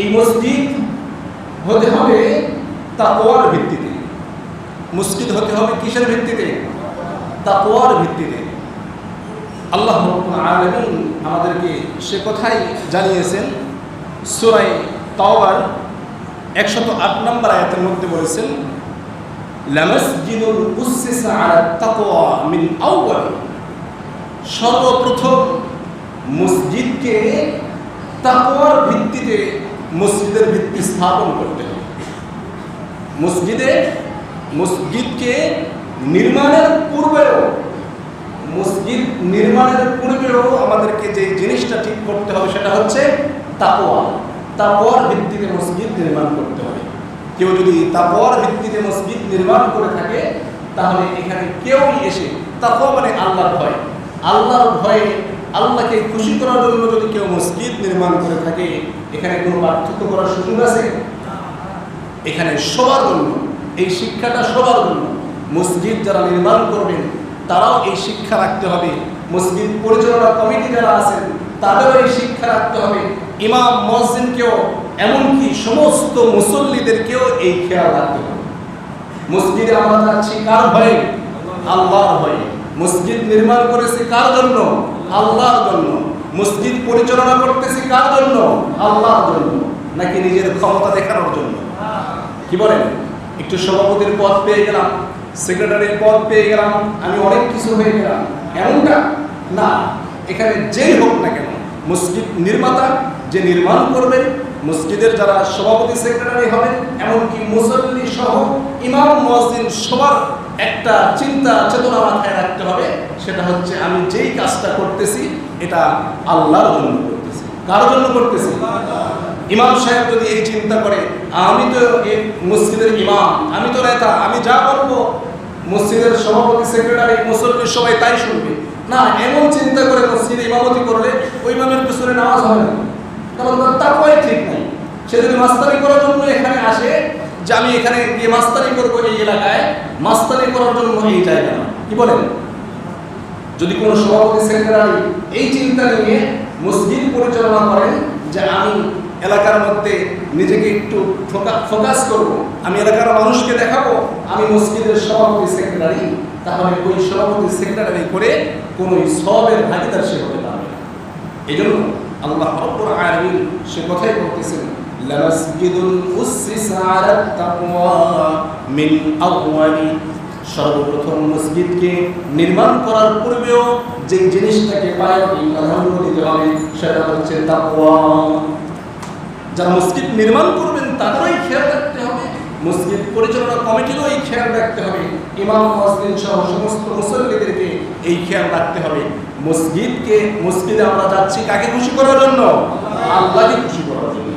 এই মসজিদ হতে হবে তাকওয়ার ভিত্তিতে। মসজিদ হতে হবে কিসের ভিত্তিতে? তাকওয়ার ভিত্তিতে। আল্লাহ আলামিন আমাদেরকে সে কথাই জানিয়েছেন সুরাই তাওবার একশত আট নম্বর আয়াতের মধ্যে বলেছেন সর্বপ্রথম মসজিদকে তাকওয়ার ভিত্তিতে মসজিদের ভিত্তি স্থাপন করতে হবে। মসজিদে, মসজিদকে নির্মাণের পূর্বেও, মসজিদ নির্মাণের পূর্বেও আমাদেরকে যে জিনিসটা ঠিক করতে হবে সেটা হচ্ছে তাকওয়া। তাকওয়ার ভিত্তিতে মসজিদ নির্মাণ করতে হবে। কেউ যদি তাকওয়ার ভিত্তিতে মসজিদ নির্মাণ করে থাকে, তাহলে এখানে কেউই এসে তাকওয়া মানে আল্লাহর ভয়। আল্লাহর ভয়ে আল্লাহকে খুশি করার জন্য যদি কেউ মসজিদ নির্মাণ করে থাকে, এখানে কোনো পার্থক্য করার সুযোগ আছে? এখানে সবার জন্য, এই শিক্ষাটা সবার জন্য। মসজিদ যারা নির্মাণ করবেন, তারাও এই শিক্ষা রাখতে হবে। মসজিদ পরিচালনা কমিটি যারা আছেন, তাদেরও এই শিক্ষা রাখতে হবে। ইমাম, মসজিদকেও, এমনকি সমস্ত মুসল্লিদেরকেও এই খেয়াল রাখতে হবে। মসজিদে আমরা যাচ্ছি কার ভয়ে? আল্লাহর ভয়ে। মসজিদ নির্মাণ করেছে কার জন্য? আল্লাহর জন্য। মসজিদ পরিচালনা করতেছি কার জন্য? আল্লাহর জন্য। নাকি নিজের ক্ষমতা দেখানোর জন্য? কি বলেন? একটু সভাপতির পদ পেয়ে গেলাম, সেক্রেটারির পদ পেয়ে গেলাম, আমি অনেক কিছু হয়ে গেলাম। এমনটা? না, এখানে যেই হোক না কেন, মসজিদ নির্মাতা যে নির্মাণ করবেন মসজিদের যারা সভাপতি সেক্রেটারি হবেন, এমনকি মুসল্লি সহ ইমাম মসজিদ সবার একটা চিন্তা, চেতনা মাথায় রাখতে হবে, সেটা হচ্ছে আমি যেই কাজটা করতেছি, এটা আল্লাহর জন্য করতেছি। কার জন্য করতেছি? ইমাম সাহেব যদি এই চিন্তা করে, আমি তো মসজিদের ইমাম, আমি তো নেতা, আমি যা বলব, মসজিদের সভাপতি, সেক্রেটারি মুসল্লির সবাই তাই শুনবে। না, এমন চিন্তা করে মসজিদে ইমামতি করলে ওই ইমামের পিছনে নামাজ হবে না। কারণ তার নাই সে যদি মাস্তানি করার জন্য এখানে আসে যে আমি এখানে গিয়ে মাস্তানি করব এই এলাকায়। মাস্তানি করার জন্য এই জায়গা কি বলেন? যদি কোনো সভাপতি, সেক্রেটারি এই চিন্তা নিয়ে মসজিদ পরিচালনা করেন যে আমি এলাকার মধ্যে নিজেকে একটু ফোকাস করব, আমি এলাকার মানুষকে দেখাবো, আমি মসজিদের সভাপতি, সেক্রেটারি, তাহলে ওই সভাপতি, সেক্রেটারি করে কোনো সবের ভাগিদার সে হতে পারবে না। এই জন্য আল্লাহ রব্বুল আলামিন সে কথাই বলতেছেন লামাসজিদুল উসসিসা আলা তাকওয়া মিন আউয়ালি সর্বপ্রথম মসজিদকে নির্মাণ করার পূর্বেও যে জিনিসটাকে প্রাধান্য দিতে হবে সেটা হচ্ছে তাকওয়া। যারা মসজিদ নির্মাণ করবেন, তাদেরই খেয়াল রাখতে হবে। মসজিদ পরিচালনা কমিটিরও এই খেয়াল রাখতে হবে। ইমাম মসজিদ সহ সমস্ত মুসল্লিদেরকে এই খেয়াল রাখতে হবে। মসজিদকে, মসজিদে আমরা যাচ্ছি কাকে খুশি করার জন্য? আল্লাহকে খুশি করার জন্য।